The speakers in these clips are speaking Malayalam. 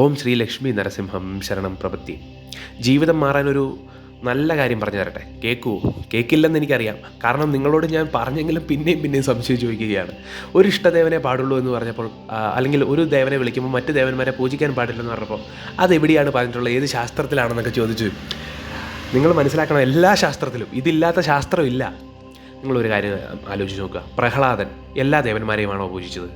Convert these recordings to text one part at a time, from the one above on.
ഓം ശ്രീ ലക്ഷ്മി നരസിംഹം ശരണം പ്രപത്തി ജീവിതം മാറാനൊരു നല്ല കാര്യം പറഞ്ഞു തരട്ടെ. കേൾക്കൂ കേൾക്കില്ലെന്ന് എനിക്കറിയാം. കാരണം നിങ്ങളോട് ഞാൻ പറഞ്ഞെങ്കിലും പിന്നെയും പിന്നെയും സംശയം ചോദിക്കുകയാണ്. ഒരു ഇഷ്ടദേവനെ പാടുള്ളൂ എന്ന് പറഞ്ഞപ്പോൾ അല്ലെങ്കിൽ ഒരു ദേവനെ വിളിക്കുമ്പോൾ മറ്റ് ദേവന്മാരെ പൂജിക്കാൻ പാടില്ലെന്ന് പറഞ്ഞപ്പോൾ അതെവിടെയാണ് പറഞ്ഞിട്ടുള്ളത്? ഏത് ശാസ്ത്രത്തിലാണെന്നൊക്കെ ചോദിച്ചു. നിങ്ങൾ മനസ്സിലാക്കണം എല്ലാ ശാസ്ത്രത്തിലും ഇതില്ലാത്ത ശാസ്ത്രമില്ല. നിങ്ങളൊരു കാര്യം ആലോചിച്ച് നോക്കുക. പ്രഹ്ലാദൻ എല്ലാ ദേവന്മാരെയുമാണോ പൂജിച്ചത്?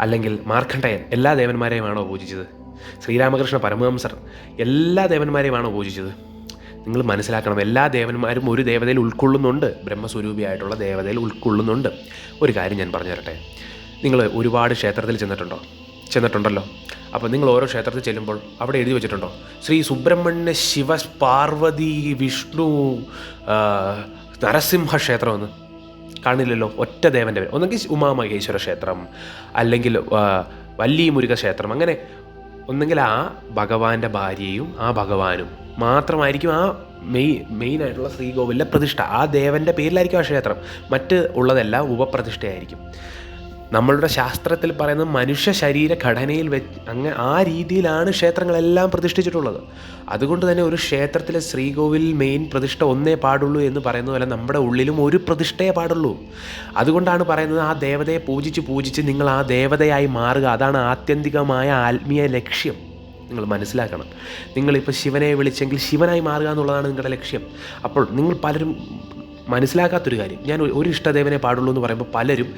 അല്ലെങ്കിൽ മാർക്കണ്ഡയൻ എല്ലാ ദേവന്മാരെയുമാണോ പൂജിച്ചത്? ശ്രീരാമകൃഷ്ണ പരമഹംസർ എല്ലാ ദേവന്മാരെയുമാണ് പൂജിച്ചത്. നിങ്ങൾ മനസ്സിലാക്കണം എല്ലാ ദേവന്മാരും ഒരു ദേവതയിൽ ഉൾക്കൊള്ളുന്നുണ്ട്. ബ്രഹ്മസ്വരൂപിയായിട്ടുള്ള ദേവതയിൽ ഉൾക്കൊള്ളുന്നുണ്ട്. ഒരു കാര്യം ഞാൻ പറഞ്ഞു തരട്ടെ? നിങ്ങൾ ഒരുപാട് ക്ഷേത്രത്തിൽ ചെന്നിട്ടുണ്ടോ? ചെന്നിട്ടുണ്ടല്ലോ. അപ്പോൾ നിങ്ങൾ ഓരോ ക്ഷേത്രത്തിൽ ചെല്ലുമ്പോൾ അവിടെ എഴുതി വെച്ചിട്ടുണ്ടോ? ശ്രീ സുബ്രഹ്മണ്യ ശിവ പാർവതി വിഷ്ണു നരസിംഹ ക്ഷേത്രമെന്ന് കാണില്ലല്ലോ ഒറ്റ ദേവന്റെ പേര്. ഒന്നെങ്കിൽ ഉമാമഹേശ്വര ക്ഷേത്രം അല്ലെങ്കിൽ വല്ലി മുരുക ക്ഷേത്രം അങ്ങനെ ഒന്നെങ്കിൽ ആ ഭഗവാന്റെ ഭാര്യയും ആ ഭഗവാനും മാത്രമായിരിക്കും ആ മെയ് മെയിനായിട്ടുള്ള ശ്രീകോവിലിലെ പ്രതിഷ്ഠ. ആ ദേവന്റെ പേരിലായിരിക്കും ആ ക്ഷേത്രം. മറ്റ് ഉള്ളതെല്ലാം ഉപപ്രതിഷ്ഠയായിരിക്കും. നമ്മളുടെ ശാസ്ത്രത്തിൽ പറയുന്ന മനുഷ്യ ശരീര ഘടനയിൽ വെച്ച് അങ്ങ് ആ രീതിയിലാണ് ക്ഷേത്രങ്ങളെല്ലാം പ്രതിഷ്ഠിച്ചിട്ടുള്ളത്. അതുകൊണ്ട് തന്നെ ഒരു ക്ഷേത്രത്തിലെ ശ്രീകോവിൽ മെയിൻ പ്രതിഷ്ഠ ഒന്നേ പാടുള്ളൂ എന്ന് പറയുന്ന പോലെ നമ്മുടെ ഉള്ളിലും ഒരു പ്രതിഷ്ഠയെ പാടുള്ളൂ. അതുകൊണ്ടാണ് പറയുന്നത് ആ ദേവതയെ പൂജിച്ച് പൂജിച്ച് നിങ്ങൾ ആ ദേവതയായി മാറുക. അതാണ് ആത്യന്തികമായ ആത്മീയ ലക്ഷ്യം. നിങ്ങൾ മനസ്സിലാക്കണം. നിങ്ങളിപ്പോൾ ശിവനെ വിളിച്ചെങ്കിൽ ശിവനായി മാറുക എന്നുള്ളതാണ് നിങ്ങളുടെ ലക്ഷ്യം. അപ്പോൾ നിങ്ങൾ പലരും മനസ്സിലാക്കാത്തൊരു കാര്യം. ഞാൻ ഒരു- ഒരു ഇഷ്ടദേവനെ പാടുള്ളൂ എന്ന് പറയുമ്പോൾ പലരും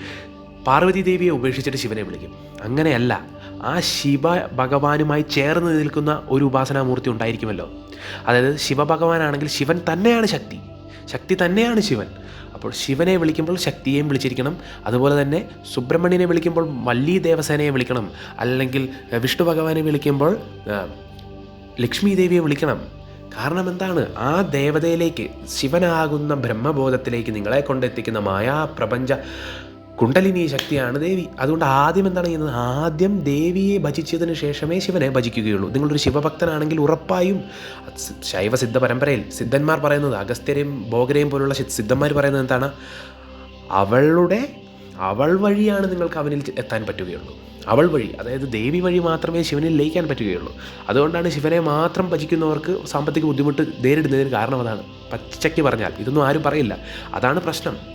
പാർവതി ദേവിയെ ഉപേക്ഷിച്ചിട്ട് ശിവനെ വിളിക്കും. അങ്ങനെയല്ല ആ ശിവ ഭഗവാനുമായി ചേർന്ന് നിൽക്കുന്ന ഒരു ഉപാസനാമൂർത്തി ഉണ്ടായിരിക്കുമല്ലോ. അതായത് ശിവഭഗവാനാണെങ്കിൽ ശിവൻ തന്നെയാണ് ശക്തി. ശക്തി തന്നെയാണ് ശിവൻ. അപ്പോൾ ശിവനെ വിളിക്കുമ്പോൾ ശക്തിയെയും വിളിച്ചിരിക്കണം. അതുപോലെ തന്നെ സുബ്രഹ്മണ്യനെ വിളിക്കുമ്പോൾ വല്ലി ദേവസേനയെ വിളിക്കണം. അല്ലെങ്കിൽ വിഷ്ണു ഭഗവാനെ വിളിക്കുമ്പോൾ ലക്ഷ്മി ദേവിയെ വിളിക്കണം. കാരണം എന്താണ്? ആ ദേവതയിലേക്ക് ശിവനാകുന്ന ബ്രഹ്മബോധത്തിലേക്ക് നിങ്ങളെ കൊണ്ടെത്തിക്കുന്ന മായാ പ്രപഞ്ച കുണ്ടലിനി ശക്തിയാണ് ദേവി. അതുകൊണ്ട് ആദ്യം എന്താണ് ചെയ്യുന്നത്? ആദ്യം ദേവിയെ ഭജിച്ചതിന് ശേഷമേ ശിവനെ ഭജിക്കുകയുള്ളൂ. നിങ്ങളൊരു ശിവഭക്തനാണെങ്കിൽ ഉറപ്പായും ശൈവ സിദ്ധ പരമ്പരയിൽ സിദ്ധന്മാർ പറയുന്നത് അഗസ്ത്യരെയും ഭോഗരെയും പോലുള്ള സിദ്ധന്മാർ പറയുന്നത് എന്താണ്? അവളുടെ അവൾ വഴിയാണ് നിങ്ങൾക്ക് അവനിൽ എത്താൻ പറ്റുകയുള്ളൂ. അവൾ വഴി അതായത് ദേവി വഴി മാത്രമേ ശിവനിൽ ലയിക്കാൻ പറ്റുകയുള്ളൂ. അതുകൊണ്ടാണ് ശിവനെ മാത്രം ഭജിക്കുന്നവർക്ക് സാമ്പത്തിക ബുദ്ധിമുട്ട് നേരിടുന്നതിന് കാരണം അതാണ്. പച്ചയ്ക്ക് പറഞ്ഞാൽ ഇതൊന്നും ആരും പറയില്ല. അതാണ് പ്രശ്നം.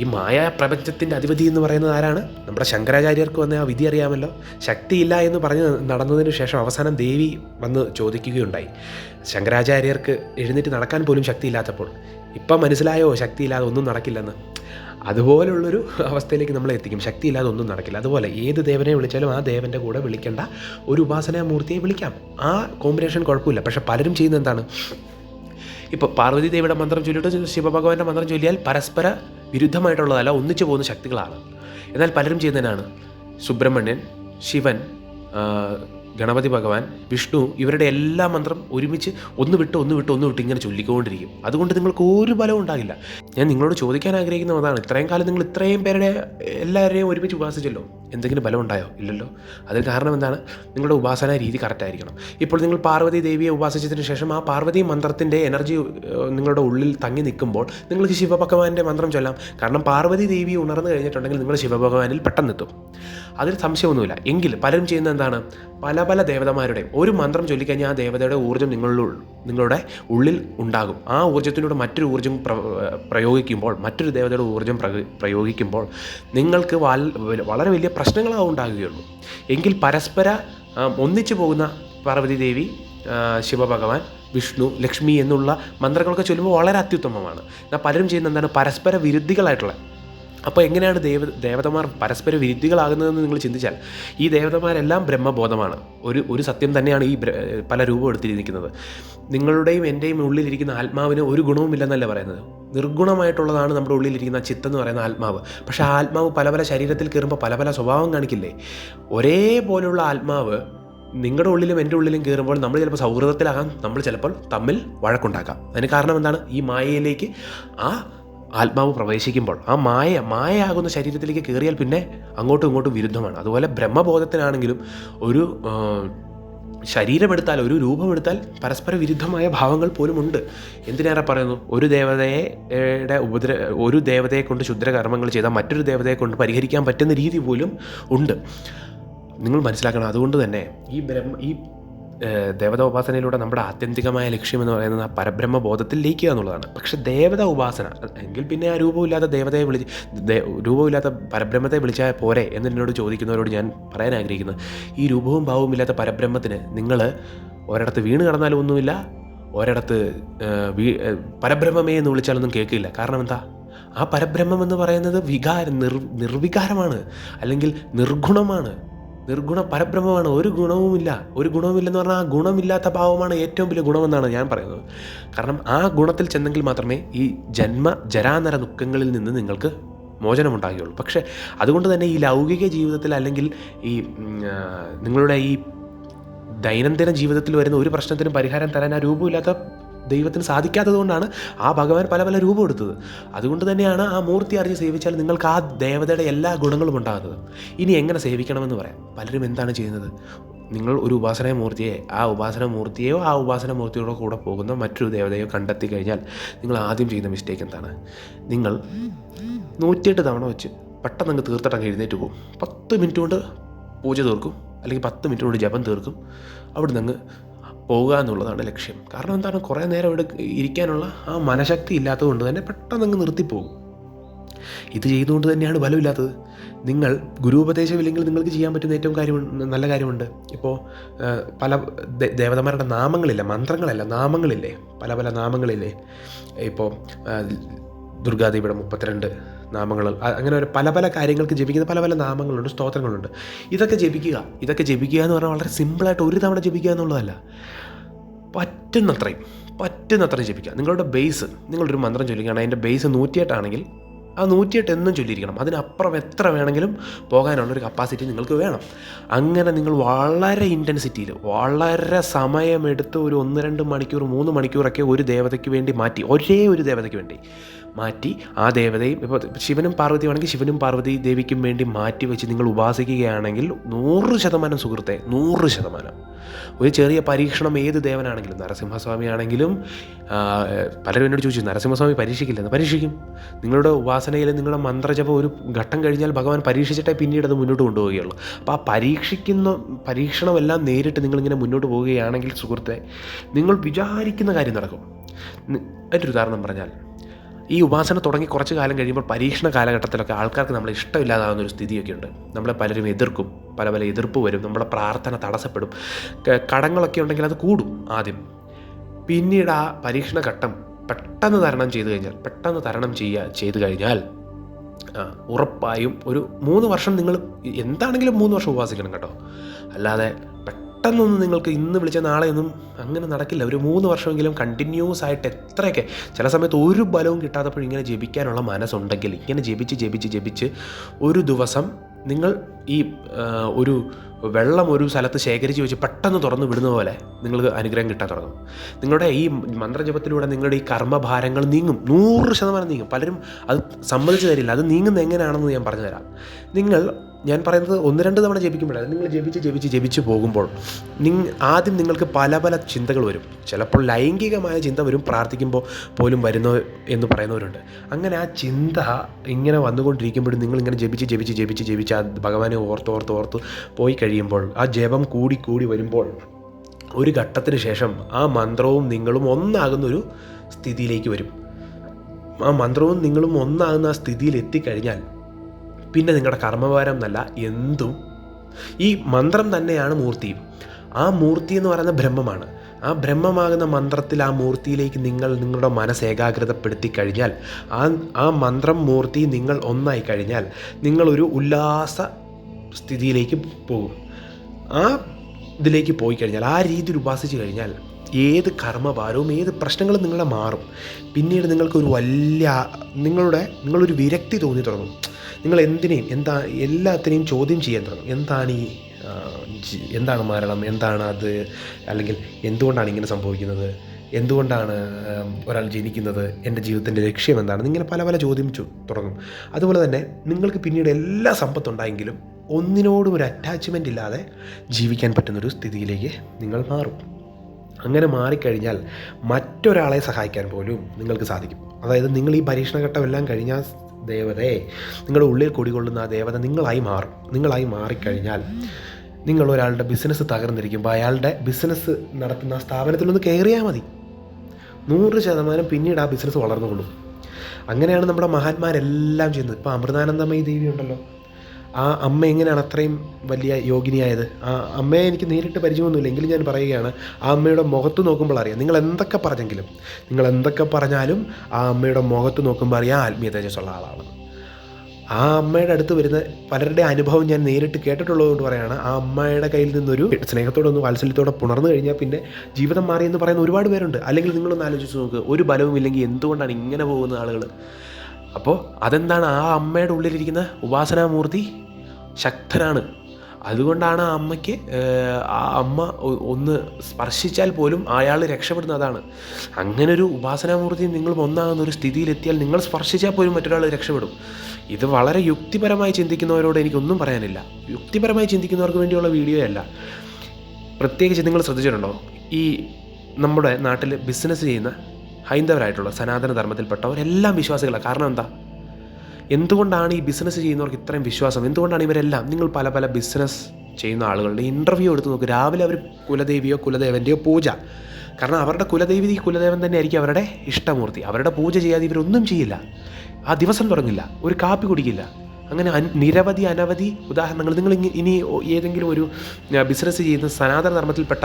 ഈ മായ പ്രപഞ്ചത്തിന്റെ അധിപതി എന്ന് പറയുന്നത് ആരാണ്? നമ്മുടെ ശങ്കരാചാര്യർക്ക് വന്ന ആ വിധി അറിയാമല്ലോ. ശക്തിയില്ല എന്ന് പറഞ്ഞ് നടന്നതിന് ശേഷം അവസാനം ദേവി വന്ന് ചോദിക്കുകയുണ്ടായി. ശങ്കരാചാര്യർക്ക് എഴുന്നേറ്റ് നടക്കാൻ പോലും ശക്തിയില്ലാത്തപ്പോൾ. ഇപ്പം മനസ്സിലായോ ശക്തിയില്ലാതെ ഒന്നും നടക്കില്ലെന്ന്? അതുപോലുള്ളൊരു അവസ്ഥയിലേക്ക് നമ്മൾ എത്തിക്കും. ശക്തിയില്ലാതെ ഒന്നും നടക്കില്ല. അതുപോലെ ഏത് ദേവനെ വിളിച്ചാലും ആ ദേവന്റെ കൂടെ വിളിക്കേണ്ട ഒരു ഉപാസനാമൂർത്തിയെ വിളിക്കാം. ആ കോമ്പിനേഷൻ കുഴപ്പമില്ല. പക്ഷേ പലരും ചെയ്യുന്നത് എന്താണ്? ഇപ്പോൾ പാർവതി ദേവിയുടെ മന്ത്രം ചൊല്ലിയിട്ട് ശിവഭഗവാന്റെ മന്ത്രം ചൊല്ലിയാൽ പരസ്പര വിരുദ്ധമായിട്ടുള്ളതല്ല ഒന്നിച്ചു പോകുന്ന ശക്തികളാണ്. എന്നാൽ പലരും ചെയ്യുന്നതിനാണ്. സുബ്രഹ്മണ്യൻ ശിവൻ ഗണപതി ഭഗവാൻ വിഷ്ണു ഇവരുടെ എല്ലാ മന്ത്രം ഒരുമിച്ച് ഒന്ന് വിട്ട് ഒന്ന് വിട്ട് ഒന്ന് വിട്ട് ഇങ്ങനെ ചൊല്ലിക്കൊണ്ടിരിക്കും. അതുകൊണ്ട് നിങ്ങൾക്ക് ഒരു ബലവും ഉണ്ടാകില്ല. ഞാൻ നിങ്ങളോട് ചോദിക്കാൻ ആഗ്രഹിക്കുന്ന അതാണ് ഇത്രയും കാലം നിങ്ങൾ ഇത്രയും പേരുടെ എല്ലാവരെയും ഒരുമിച്ച് ഉപാസിച്ചല്ലോ. എന്തെങ്കിലും ബലം ഉണ്ടായോ? ഇല്ലല്ലോ. അതിന് കാരണം എന്താണ്? നിങ്ങളുടെ ഉപാസന രീതി കറക്റ്റായിരിക്കണം ഇപ്പോൾ നിങ്ങൾ പാർവതി ദേവിയെ ഉപാസിച്ചതിന് ശേഷം ആ പാർവതി മന്ത്രത്തിന്റെ എനർജി നിങ്ങളുടെ ഉള്ളിൽ തങ്ങി നിൽക്കുമ്പോൾ നിങ്ങൾക്ക് ശിവഭഗവാന്റെ മന്ത്രം ചൊല്ലാം. കാരണം പാർവതി ദേവി ഉണർന്നു കഴിഞ്ഞിട്ടുണ്ടെങ്കിൽ നിങ്ങൾ ശിവഭഗവാനിൽ പെട്ടെന്നെത്തും അതിൽ സംശയമൊന്നുമില്ല. എങ്കിൽ പലരും ചെയ്യുന്ന എന്താണ്? പല പല ദേവതമാരുടെ ഒരു മന്ത്രം ചൊല്ലിക്കഴിഞ്ഞാൽ ആ ദേവതയുടെ ഊർജം നിങ്ങളിൽ നിങ്ങളുടെ ഉള്ളിൽ ഉണ്ടാകും. ആ ഊർജത്തിനോട് മറ്റൊരു ഊർജം പ്രയോഗിക്കുമ്പോൾ മറ്റൊരു ദേവതയുടെ ഊർജം പ്രയോഗിക്കുമ്പോൾ നിങ്ങൾക്ക് വളരെ വലിയ പ്രശ്നങ്ങളാവും ഉണ്ടാകുകയുള്ളൂ. എങ്കിൽ പരസ്പര ഒന്നിച്ചു പോകുന്ന പാർവതി ദേവി ശിവഭഗവാൻ വിഷ്ണു ലക്ഷ്മി എന്നുള്ള മന്ത്രങ്ങളൊക്കെ ചൊല്ലുമ്പോൾ വളരെ അത്യുത്തമമാണ്. എന്നാൽ പലരും ചെയ്യുന്ന എന്താണ്? പരസ്പര വിരുദ്ധികളായിട്ടുള്ള അപ്പോൾ എങ്ങനെയാണ് ദേവ ദേവതമാർ പരസ്പര വിരുദ്ധികളാകുന്നതെന്ന് നിങ്ങൾ ചിന്തിച്ചാൽ ഈ ദേവതമാരെല്ലാം ബ്രഹ്മബോധമാണ്. ഒരു ഒരു സത്യം തന്നെയാണ് ഈ പല രൂപം എടുത്തിരിക്കുന്നത്. നിങ്ങളുടെയും എന്റെയും ഉള്ളിലിരിക്കുന്ന ആത്മാവിന് ഒരു ഗുണവുമില്ലെന്നല്ല പറയുന്നത്? നിർഗുണമായിട്ടുള്ളതാണ് നമ്മുടെ ഉള്ളിലിരിക്കുന്ന ചിത്തം എന്ന് പറയുന്ന ആത്മാവ്. പക്ഷേ ആ ആത്മാവ് പല പല ശരീരത്തിൽ കയറുമ്പോൾ പല പല സ്വഭാവം കാണിക്കില്ലേ? ഒരേപോലുള്ള ആത്മാവ് നിങ്ങളുടെ ഉള്ളിലും എന്റെ ഉള്ളിലും കയറുമ്പോൾ നമ്മൾ ചിലപ്പോൾ സൗഹൃദത്തിലാകാം നമ്മൾ ചിലപ്പോൾ തമ്മിൽ വഴക്കുണ്ടാക്കാം. അതിന് കാരണം എന്താണ്? ഈ മായയിലേക്ക് ആ ആത്മാവ് പ്രവേശിക്കുമ്പോൾ ആ മായ മായയാകുന്ന ശരീരത്തിലേക്ക് കയറിയാൽ പിന്നെ അങ്ങോട്ടും ഇങ്ങോട്ടും വിരുദ്ധമാണ്. അതുപോലെ ബ്രഹ്മബോധത്തിനാണെങ്കിലും ഒരു ശരീരമെടുത്താൽ ഒരു രൂപമെടുത്താൽ പരസ്പര വിരുദ്ധമായ ഭാവങ്ങൾ പോലും ഉണ്ട്. എന്തിനേറെ പറയുന്നു? ഒരു ദേവതയുടെ യുടെ ഉപദ്ര ഒരു ദേവതയെ കൊണ്ട് ശുദ്രകർമ്മങ്ങൾ ചെയ്താൽ മറ്റൊരു ദേവതയെ കൊണ്ട് പരിഹരിക്കാൻ പറ്റുന്ന രീതി പോലും ഉണ്ട്. നിങ്ങൾ മനസ്സിലാക്കണം അതുകൊണ്ട് തന്നെ ഈ ബ്രഹ്മ ഈ ദേവതാ ഉപാസനയിലൂടെ നമ്മുടെ ആത്യന്തികമായ ലക്ഷ്യം എന്ന് പറയുന്നത് ആ പരബ്രഹ്മ ബോധത്തിൽ ലയിക്കുക എന്നുള്ളതാണ്. പക്ഷെ ദേവതാ ഉപാസന എങ്കിൽ പിന്നെ ആ രൂപമില്ലാത്ത ദേവതയെ വിളിച്ച് രൂപമില്ലാത്ത പരബ്രഹ്മത്തെ വിളിച്ചാൽ പോരെ എന്ന് എന്നോട് ചോദിക്കുന്നവരോട് ഞാൻ പറയാൻ ആഗ്രഹിക്കുന്നത് ഈ രൂപവും ഭാവവും ഇല്ലാത്ത പരബ്രഹ്മത്തിന് നിങ്ങൾ ഒരിടത്ത് വീണ് കടന്നാലും ഒന്നുമില്ല ഒരിടത്ത് വീ പരബ്രഹ്മമേ എന്ന് വിളിച്ചാലൊന്നും കേൾക്കില്ല. കാരണം എന്താ? ആ പരബ്രഹ്മം എന്ന് പറയുന്നത് വികാരം നിർ നിർവികാരമാണ്. അല്ലെങ്കിൽ നിർഗുണമാണ്. നിർഗുണ പരബ്രഹ്മമാണ്. ഒരു ഗുണവുമില്ല. ഒരു ഗുണവുമില്ലെന്ന് പറഞ്ഞാൽ ആ ഗുണമില്ലാത്ത ഭാവമാണ് ഏറ്റവും വലിയ ഗുണമെന്നാണ് ഞാൻ പറയുന്നത്. കാരണം ആ ഗുണത്തിൽ ചെന്നെങ്കിൽ മാത്രമേ ഈ ജന്മ ജരാനര ദുഃഖങ്ങളിൽ നിന്ന് നിങ്ങൾക്ക് മോചനമുണ്ടാകുകയുള്ളൂ. പക്ഷേ അതുകൊണ്ട് തന്നെ ഈ ലൗകിക ജീവിതത്തിൽ അല്ലെങ്കിൽ ഈ നിങ്ങളുടെ ഈ ദൈനംദിന ജീവിതത്തിൽ വരുന്ന ഒരു പ്രശ്നത്തിനും പരിഹാരം തരാൻ ആ രൂപമില്ലാത്ത ദൈവത്തിന് സാധിക്കാത്തത് കൊണ്ടാണ് ആ ഭഗവാൻ പല പല രൂപം എടുത്തത്. അതുകൊണ്ട് തന്നെയാണ് ആ മൂർത്തി അറിഞ്ഞ് സേവിച്ചാൽ നിങ്ങൾക്ക് ആ ദേവതയുടെ എല്ലാ ഗുണങ്ങളും ഉണ്ടാകുന്നത്. ഇനി എങ്ങനെ സേവിക്കണമെന്ന് പറയാം. പലരും എന്താണ് ചെയ്യുന്നത്? നിങ്ങൾ ഒരു ഉപാസന മൂർത്തിയെ ആ ഉപാസന മൂർത്തിയെയോ ആ ഉപാസന മൂർത്തിയോടോ കൂടെ പോകുന്ന മറ്റൊരു ദേവതയോ കണ്ടെത്തി കഴിഞ്ഞാൽ നിങ്ങൾ ആദ്യം ചെയ്യുന്ന മിസ്റ്റേക്ക് എന്താണ്? നിങ്ങൾ നൂറ്റിയെട്ട് തവണ വെച്ച് പെട്ടെന്ന് അങ്ങ് തീർത്തിട്ടങ്ങ് എഴുന്നേറ്റ് പോകും. പത്ത് മിനിറ്റ് കൊണ്ട് പൂജ തീർക്കും. അല്ലെങ്കിൽ പത്ത് മിനിറ്റ് കൊണ്ട് ജപം തീർക്കും. അവിടെ നിന്ന് പോവുക എന്നുള്ളതാണ് ലക്ഷ്യം. കാരണം എന്താണ്? കുറേ നേരം ഇവിടെ ഇരിക്കാനുള്ള ആ മനഃശക്തി ഇല്ലാത്തതുകൊണ്ട് തന്നെ പെട്ടെന്ന് അങ്ങ് നിർത്തിപ്പോകും. ഇത് ചെയ്തുകൊണ്ട് തന്നെയാണ് ബലമില്ലാത്തത്. നിങ്ങൾ ഗുരുപദേശം ഇല്ലെങ്കിൽ നിങ്ങൾക്ക് ചെയ്യാൻ പറ്റുന്ന ഏറ്റവും കാര്യം നല്ല കാര്യമുണ്ട്. ഇപ്പോൾ പല ദേവതമാരുടെ നാമങ്ങളില്ല? മന്ത്രങ്ങളല്ല നാമങ്ങളില്ലേ? പല പല നാമങ്ങളില്ലേ? ഇപ്പോൾ ദുർഗാദേവിയുടെ മുപ്പത്തിരണ്ട് നാമങ്ങൾ അങ്ങനെ ഒരു പല പല കാര്യങ്ങൾക്ക് ജപിക്കുന്ന പല പല നാമങ്ങളുണ്ട് സ്തോത്രങ്ങളുണ്ട്. ഇതൊക്കെ ജപിക്കുക ഇതൊക്കെ ജപിക്കുക എന്ന് പറഞ്ഞാൽ വളരെ സിമ്പിളായിട്ട് ഒരു തവണ ജപിക്കുക എന്നുള്ളതല്ല. പറ്റുന്നത്രയും പറ്റുന്നത്രയും ജപിക്കുക. നിങ്ങളുടെ ബേസ് നിങ്ങളൊരു മന്ത്രം ചൊല്ലുകയാണ് അതിന്റെ ബേസ് നൂറ്റിയെട്ടാണെങ്കിൽ ആ നൂറ്റിയെട്ട് എന്നും ചൊല്ലിയിരിക്കണം. അതിനപ്പുറം എത്ര വേണമെങ്കിലും പോകാനുള്ളൊരു കപ്പാസിറ്റി നിങ്ങൾക്ക് വേണം. അങ്ങനെ നിങ്ങൾ വളരെ ഇന്റൻസിറ്റിയിൽ വളരെ സമയമെടുത്ത് ഒരു ഒന്ന് രണ്ട് മണിക്കൂർ മൂന്ന് മണിക്കൂറൊക്കെ ഒരു ദേവതയ്ക്ക് വേണ്ടി മാറ്റി ഒരേ ഒരു ദേവതയ്ക്ക് വേണ്ടി മാറ്റി ആ ദേവതയും ഇപ്പോൾ ശിവനും പാർവതിയുമാണെങ്കിൽ ശിവനും പാർവതി ദേവിക്കും വേണ്ടി മാറ്റി വെച്ച് നിങ്ങൾ ഉപാസിക്കുകയാണെങ്കിൽ നൂറ് ശതമാനം സുഹൃത്തെ നൂറ് ശതമാനം. ഒരു ചെറിയ പരീക്ഷണം ഏത് ദേവനാണെങ്കിലും നരസിംഹസ്വാമി ആണെങ്കിലും പലരും എന്നോട് ചോദിച്ചു നരസിംഹസ്വാമി പരീക്ഷിക്കില്ലെന്ന് പരീക്ഷിക്കും? നിങ്ങളുടെ ഉപാസനയിൽ നിങ്ങളുടെ മന്ത്രജപം ഒരു ഘട്ടം കഴിഞ്ഞാൽ ഭഗവാൻ പരീക്ഷിച്ചിട്ടേ പിന്നീട് അത് മുന്നോട്ട് കൊണ്ടുപോവുകയുള്ളൂ. അപ്പോൾ ആ പരീക്ഷിക്കുന്ന പരീക്ഷണമെല്ലാം നേരിട്ട് നിങ്ങളിങ്ങനെ മുന്നോട്ട് പോവുകയാണെങ്കിൽ സുഹൃത്തെ നിങ്ങൾ വിചാരിക്കുന്ന കാര്യം നടക്കും. മറ്റൊരു ഉദാഹരണം പറഞ്ഞാൽ ഈ ഉപാസന തുടങ്ങി കുറച്ച് കാലം കഴിയുമ്പോൾ പരീക്ഷണ കാലഘട്ടത്തിലൊക്കെ ആൾക്കാർക്ക് നമ്മൾ ഇഷ്ടമില്ലാതാകുന്ന ഒരു സ്ഥിതിയൊക്കെ ഉണ്ട് നമ്മളെ പലരും എതിർക്കും പല പല എതിർപ്പ് വരും നമ്മുടെ പ്രാർത്ഥന തടസ്സപ്പെടും കടങ്ങളൊക്കെ ഉണ്ടെങ്കിൽ അത് കൂടും ആദ്യം. പിന്നീട് ആ പരീക്ഷണ ഘട്ടം പെട്ടെന്ന് തരണം ചെയ്തു കഴിഞ്ഞാൽ പെട്ടെന്ന് തരണം ചെയ്യുക ചെയ്തു കഴിഞ്ഞാൽ ഉറപ്പായും ഒരു മൂന്ന് വർഷം നിങ്ങൾ എന്താണെങ്കിലും മൂന്ന് വർഷം ഉപാസിക്കണം കേട്ടോ. അല്ലാതെ പെട്ടെന്നൊന്നും നിങ്ങൾക്ക് ഇന്ന് വിളിച്ച നാളെയൊന്നും അങ്ങനെ നടക്കില്ല. ഒരു മൂന്ന് വർഷമെങ്കിലും കണ്ടിന്യൂസ് ആയിട്ട് എത്രയൊക്കെ ചില സമയത്ത് ഒരു ബലവും കിട്ടാത്തപ്പോൾ ഇങ്ങനെ ജപിക്കാനുള്ള മനസ്സുണ്ടെങ്കിൽ ഇങ്ങനെ ജപിച്ച് ജപിച്ച് ജപിച്ച് ഒരു ദിവസം നിങ്ങൾ ഈ ഒരു വെള്ളം ഒരു സ്ഥലത്ത് ശേഖരിച്ച് വെച്ച് പെട്ടെന്ന് തുറന്നു വിടുന്ന പോലെ നിങ്ങൾക്ക് അനുഗ്രഹം കിട്ടാൻ തുടങ്ങും. നിങ്ങളുടെ ഈ മന്ത്രജപത്തിലൂടെ നിങ്ങളുടെ ഈ കർമ്മഭാരങ്ങൾ നീങ്ങും. നൂറ് ശതമാനം നീങ്ങും. പലരും അത് സമ്മതിച്ചു തരില്ല. അത് നീങ്ങുന്ന എങ്ങനെയാണെന്ന് ഞാൻ പറഞ്ഞുതരാം. നിങ്ങൾ ഞാൻ പറയുന്നത് ഒന്ന് രണ്ട് തവണ ജപിക്കുമ്പോഴാണ്. നിങ്ങൾ ജപിച്ച് ജപിച്ച് ജപിച്ച് പോകുമ്പോൾ നിങ് ആദ്യം നിങ്ങൾക്ക് പല പല ചിന്തകൾ വരും. ചിലപ്പോൾ ലൈംഗികമായ ചിന്ത വരും പ്രാർത്ഥിക്കുമ്പോൾ പോലും വരുന്ന എന്ന് പറയുന്നവരുണ്ട്. അങ്ങനെ ആ ചിന്ത ഇങ്ങനെ വന്നുകൊണ്ടിരിക്കുമ്പോഴും നിങ്ങൾ ഇങ്ങനെ ജപിച്ച് ജപിച്ച് ജപിച്ച് ജപിച്ച് ആ ഭഗവാനെ ഓർത്ത് ഓർത്ത് ഓർത്ത് പോയി കഴിയുമ്പോൾ ആ ജപം കൂടി കൂടി വരുമ്പോൾ ഒരു ഘട്ടത്തിന് ശേഷം ആ മന്ത്രവും നിങ്ങളും ഒന്നാകുന്നൊരു സ്ഥിതിയിലേക്ക് വരും. ആ മന്ത്രവും നിങ്ങളും ഒന്നാകുന്ന ആ സ്ഥിതിയിൽ എത്തിക്കഴിഞ്ഞാൽ പിന്നെ നിങ്ങളുടെ കർമ്മഭാരം എന്നല്ല എന്തും. ഈ മന്ത്രം തന്നെയാണ് മൂർത്തി. ആ മൂർത്തി എന്ന് പറയുന്ന ബ്രഹ്മമാണ്. ആ ബ്രഹ്മമാകുന്ന മന്ത്രത്തിൽ ആ മൂർത്തിയിലേക്ക് നിങ്ങൾ നിങ്ങളുടെ മനസ്സ് ഏകാഗ്രതപ്പെടുത്തി കഴിഞ്ഞാൽ ആ ആ മന്ത്രം മൂർത്തി നിങ്ങൾ ഒന്നായി കഴിഞ്ഞാൽ നിങ്ങളൊരു ഉല്ലാസ സ്ഥിതിയിലേക്ക് പോകും. ആ ഇതിലേക്ക് പോയി കഴിഞ്ഞാൽ ആ രീതിയിൽ ഉപാസിച്ച് കഴിഞ്ഞാൽ ഏത് കർമ്മഭാരവും ഏത് പ്രശ്നങ്ങളും നിങ്ങളെ മാറും. പിന്നീട് നിങ്ങൾക്കൊരു വലിയ നിങ്ങളുടെ നിങ്ങളൊരു വിരക്തി തോന്നി തുടങ്ങും. നിങ്ങൾ എന്തിനേയും എന്താ എല്ലാത്തിനെയും ചോദ്യം ചെയ്യാൻ തുടങ്ങും. എന്താണ് ഈ എന്താണ് മരണം? എന്താണ് അത്? അല്ലെങ്കിൽ എന്തുകൊണ്ടാണ് ഇങ്ങനെ സംഭവിക്കുന്നത്? എന്തുകൊണ്ടാണ് ഒരാൾ ജനിക്കുന്നത്? എന്റെ ജീവിതത്തിന്റെ ലക്ഷ്യം എന്താണ്? ഇങ്ങനെ പല പല ചോദ്യം തുടങ്ങും. അതുപോലെ തന്നെ നിങ്ങൾക്ക് പിന്നീട് എല്ലാ സമ്പത്തുണ്ടായെങ്കിലും ഒന്നിനോടും ഒരു അറ്റാച്ച്മെന്റ് ഇല്ലാതെ ജീവിക്കാൻ പറ്റുന്നൊരു സ്ഥിതിയിലേക്ക് നിങ്ങൾ മാറും. അങ്ങനെ മാറിക്കഴിഞ്ഞാൽ മറ്റൊരാളെ സഹായിക്കാൻ പോലും നിങ്ങൾക്ക് സാധിക്കും. അതായത് നിങ്ങൾ ഈ പരീക്ഷണഘട്ടം എല്ലാം കഴിഞ്ഞാൽ ദേവതയെ നിങ്ങളുടെ ഉള്ളിൽ കുടികൊള്ളുന്ന ആ ദേവത നിങ്ങളായി മാറും. നിങ്ങളായി മാറിക്കഴിഞ്ഞാൽ നിങ്ങൾ ഒരാളുടെ ബിസിനസ് തകർന്നിരിക്കുമ്പോൾ അയാളുടെ ബിസിനസ് നടത്തുന്ന ആ സ്ഥാപനത്തിലൊന്ന് കയറിയാൽ മതി. നൂറ് ശതമാനം പിന്നീട് ആ ബിസിനസ് വളർന്നുകൊള്ളും. അങ്ങനെയാണ് നമ്മുടെ മഹാന്മാരെല്ലാം ചെയ്യുന്നത്. ഇപ്പോൾ അമൃതാനന്ദമയി ദേവി ഉണ്ടല്ലോ. ആ അമ്മ എങ്ങനെയാണ് അത്രയും വലിയ യോഗിനിയായത് ആ അമ്മയെ എനിക്ക് നേരിട്ട് പരിചയമൊന്നുമില്ല. എങ്കിലും ഞാൻ പറയുകയാണ് ആ അമ്മയുടെ മുഖത്ത് നോക്കുമ്പോൾ അറിയാം. നിങ്ങൾ എന്തൊക്കെ പറഞ്ഞെങ്കിലും നിങ്ങൾ എന്തൊക്കെ പറഞ്ഞാലും ആ അമ്മയുടെ മുഖത്ത് നോക്കുമ്പോൾ അറിയാം ആത്മീയ തേജസ്സുള്ള ആളാണ്. ആ അമ്മയുടെ അടുത്ത് വരുന്ന പലരുടെ അനുഭവം ഞാൻ നേരിട്ട് കേട്ടിട്ടുള്ളതുകൊണ്ട് പറയാണ് ആ അമ്മയുടെ കയ്യിൽ നിന്നൊരു സ്നേഹത്തോടൊന്ന് വാത്സല്യത്തോടെ പുണർന്നു കഴിഞ്ഞാൽ പിന്നെ ജീവിതം മാറിയെന്ന് പറയുന്ന ഒരുപാട് പേരുണ്ട്. അല്ലെങ്കിൽ നിങ്ങളൊന്ന് ആലോചിച്ച് നോക്ക് ഒരു ബലവും ഇല്ലെങ്കിൽ എന്തുകൊണ്ടാണ് ഇങ്ങനെ പോകുന്ന ആളുകൾ അപ്പോൾ അതെന്താണ് ആ അമ്മയുടെ ഉള്ളിലിരിക്കുന്ന ഉപാസനാമൂർത്തി? ശക്തനാണ്. അതുകൊണ്ടാണ് ആ അമ്മയ്ക്ക് ആ അമ്മ ഒന്ന് സ്പർശിച്ചാൽ പോലും അയാൾ രക്ഷപ്പെടുന്ന അതാണ് അങ്ങനെ ഒരു ഉപാസനാമൂർത്തി നിങ്ങൾ ഒന്നാകുന്ന ഒരു സ്ഥിതിയിലെത്തിയാൽ നിങ്ങൾ സ്പർശിച്ചാൽ പോലും മറ്റൊരാൾ രക്ഷപ്പെടും. ഇത് വളരെ യുക്തിപരമായി ചിന്തിക്കുന്നവരോട് എനിക്കൊന്നും പറയാനില്ല. യുക്തിപരമായി ചിന്തിക്കുന്നവർക്ക് വേണ്ടിയുള്ള വീഡിയോ അല്ല. പ്രത്യേകിച്ച് നിങ്ങൾ ശ്രദ്ധിച്ചിട്ടുണ്ടോ? ഈ നമ്മുടെ നാട്ടിൽ ബിസിനസ് ചെയ്യുന്ന ഹൈന്ദവരായിട്ടുള്ള സനാതന ധർമ്മത്തിൽപ്പെട്ടവരെല്ലാം വിശ്വാസികളാണ്. കാരണം എന്താ? എന്തുകൊണ്ടാണ് ഈ ബിസിനസ് ചെയ്യുന്നവർക്ക് ഇത്രയും വിശ്വാസം? എന്തുകൊണ്ടാണ് ഇവരെല്ലാം? നിങ്ങൾ പല പല ബിസിനസ് ചെയ്യുന്ന ആളുകളുടെ ഇന്റർവ്യൂ എടുത്ത് നോക്കും. രാവിലെ അവർ കുലദേവിയോ കുലദേവന്റെയോ പൂജ. കാരണം അവരുടെ കുലദേവി കുലദേവൻ തന്നെ ആയിരിക്കും അവരുടെ ഇഷ്ടമൂർത്തി. അവരുടെ പൂജ ചെയ്യാതെ ഇവരൊന്നും ചെയ്യില്ല. ആ ദിവസം തുടങ്ങില്ല. ഒരു കാപ്പി കുടിക്കില്ല. അങ്ങനെ നിരവധി അനവധി ഉദാഹരണങ്ങൾ. നിങ്ങൾ ഇനി ഏതെങ്കിലും ഒരു ബിസിനസ് ചെയ്യുന്ന സനാതന ധർമ്മത്തിൽപ്പെട്ട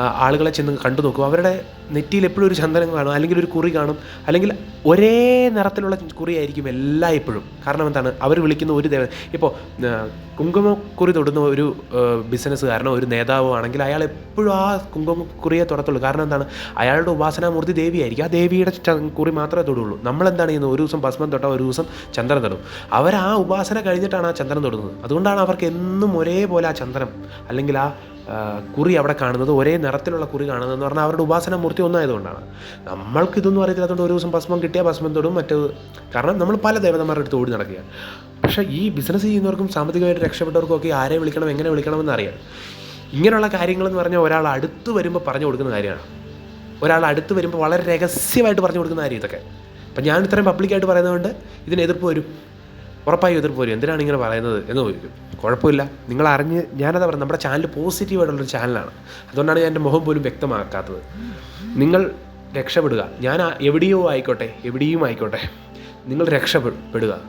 ആളുകളെ ചെന്ന് കണ്ടു നോക്കും. അവരുടെ നെറ്റിയിൽ എപ്പോഴും ഒരു ചന്ദനം കാണും അല്ലെങ്കിൽ ഒരു കുറി കാണും അല്ലെങ്കിൽ ഒരേ നിറത്തിലുള്ള കുറിയായിരിക്കും എല്ലാ എപ്പോഴും കാരണം എന്താണ്? അവർ വിളിക്കുന്ന ഒരു ദേവ ഇപ്പോൾ കുങ്കുമക്കുറി തൊടുന്ന ഒരു ബിസിനസ് കാരണം ഒരു നേതാവോ ആണെങ്കിൽ അയാൾ എപ്പോഴും ആ കുങ്കുമക്കുറിയെ തൊടത്തുള്ളൂ കാരണം എന്താണ്? അയാളുടെ ഉപാസനാമൂർത്തി ദേവിയായിരിക്കും. ആ ദേവിയുടെ കുറി മാത്രമേ തൊടുള്ളൂ. നമ്മളെന്താണ് ചെയ്യുന്നത്? ഒരു ദിവസം ഭസ്മം തൊട്ടാൽ ഒരു ദിവസം ചന്ദ്രൻ തൊടും. അവർ ആ ഉപാസന കഴിഞ്ഞിട്ടാണ് ആ ചന്ദ്രൻ തൊടുന്നത്. അതുകൊണ്ടാണ് അവർക്ക് എന്നും ഒരേപോലെ ആ ചന്ദ്രൻ അല്ലെങ്കിൽ ആ കുറി അവിടെ കാണുന്നത് ഒരേ നിറത്തിലുള്ള കുറി കാണുന്നതെന്ന് പറഞ്ഞാൽ അവരുടെ ഉപാസന മൂർത്തി ഒന്നായതുകൊണ്ടാണ് നമ്മൾക്ക് ഇതൊന്നും അറിയത്തില്ലാത്തതുകൊണ്ട് ഒരു ദിവസം ഭസ്മം കിട്ടിയാൽ ഭസ്മം തൊടും മറ്റു കാരണം നമ്മൾ പല ദേവതന്മാരുടെ അടുത്ത് ഓടി നടക്കുക പക്ഷേ ഈ ബിസിനസ് ചെയ്യുന്നവർക്കും സാമ്പത്തികമായിട്ട് രക്ഷപ്പെട്ടവർക്കും ഒക്കെ ആരെ വിളിക്കണം എങ്ങനെ വിളിക്കണമെന്ന് അറിയാം. ഇങ്ങനെയുള്ള കാര്യങ്ങളെന്ന് പറഞ്ഞാൽ ഒരാൾ അടുത്ത് വരുമ്പോൾ പറഞ്ഞു കൊടുക്കുന്ന കാര്യമാണ്. ഒരാൾ അടുത്ത് വരുമ്പോൾ വളരെ രഹസ്യമായിട്ട് പറഞ്ഞു കൊടുക്കുന്ന കാര്യം ഇതൊക്കെ. അപ്പം ഞാൻ ഇത്രയും പബ്ലിക്കായിട്ട് പറയുന്നതുകൊണ്ട് ഇതിന് എതിർപ്പ് വരും. ഉറപ്പായും എതിർപ്പ് വരും. എന്തിനാണ് ഇങ്ങനെ പറയുന്നത് എന്ന് ചോദിക്കും. കുഴപ്പമില്ല. നിങ്ങൾ അറിഞ്ഞ് ഞാനതാ പറയുന്നത് നമ്മുടെ ചാനൽ പോസിറ്റീവായിട്ടുള്ളൊരു ചാനലാണ് അതുകൊണ്ടാണ് ഞാൻ എന്റെ മുഖം പോലും വ്യക്തമാക്കാത്തത്. നിങ്ങൾ രക്ഷപ്പെടുക. ഞാൻ എവിടെയോ ആയിക്കോട്ടെ എവിടെയും ആയിക്കോട്ടെ. നിങ്ങൾ രക്ഷപ്പെടുക.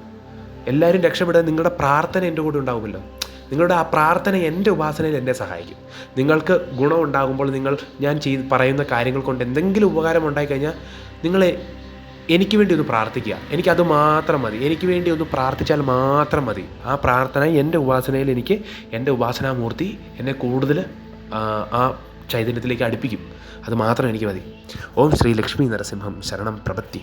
എല്ലാവരും രക്ഷപ്പെടുക. നിങ്ങളുടെ പ്രാർത്ഥന എന്റെ കൂടെ ഉണ്ടാകുമല്ലോ നിങ്ങളുടെ ആ പ്രാർത്ഥന എന്റെ ഉപാസനയിൽ എന്നെ സഹായിക്കും. നിങ്ങൾക്ക് ഗുണമുണ്ടാകുമ്പോൾ നിങ്ങൾ ഞാൻ ചെയ്ത് പറയുന്ന കാര്യങ്ങൾ കൊണ്ട് എന്തെങ്കിലും ഉപകാരം ഉണ്ടായിക്കഴിഞ്ഞാൽ നിങ്ങളെ എനിക്ക് വേണ്ടി ഒന്ന് പ്രാർത്ഥിക്കുക. എനിക്കത് മാത്രം മതി. എനിക്ക് വേണ്ടി ഒന്ന് പ്രാർത്ഥിച്ചാൽ മാത്രം മതി. ആ പ്രാർത്ഥന എന്റെ ഉപാസനയിൽ എനിക്ക് എന്റെ ഉപാസനാമൂർത്തി എന്നെ കൂടുതൽ ആ ചൈതന്യത്തിലേക്ക് അടുപ്പിക്കും. അത് മാത്രം എനിക്ക് മതി. ഓം ശ്രീ ലക്ഷ്മി നരസിംഹം ശരണം പ്രപത്തി.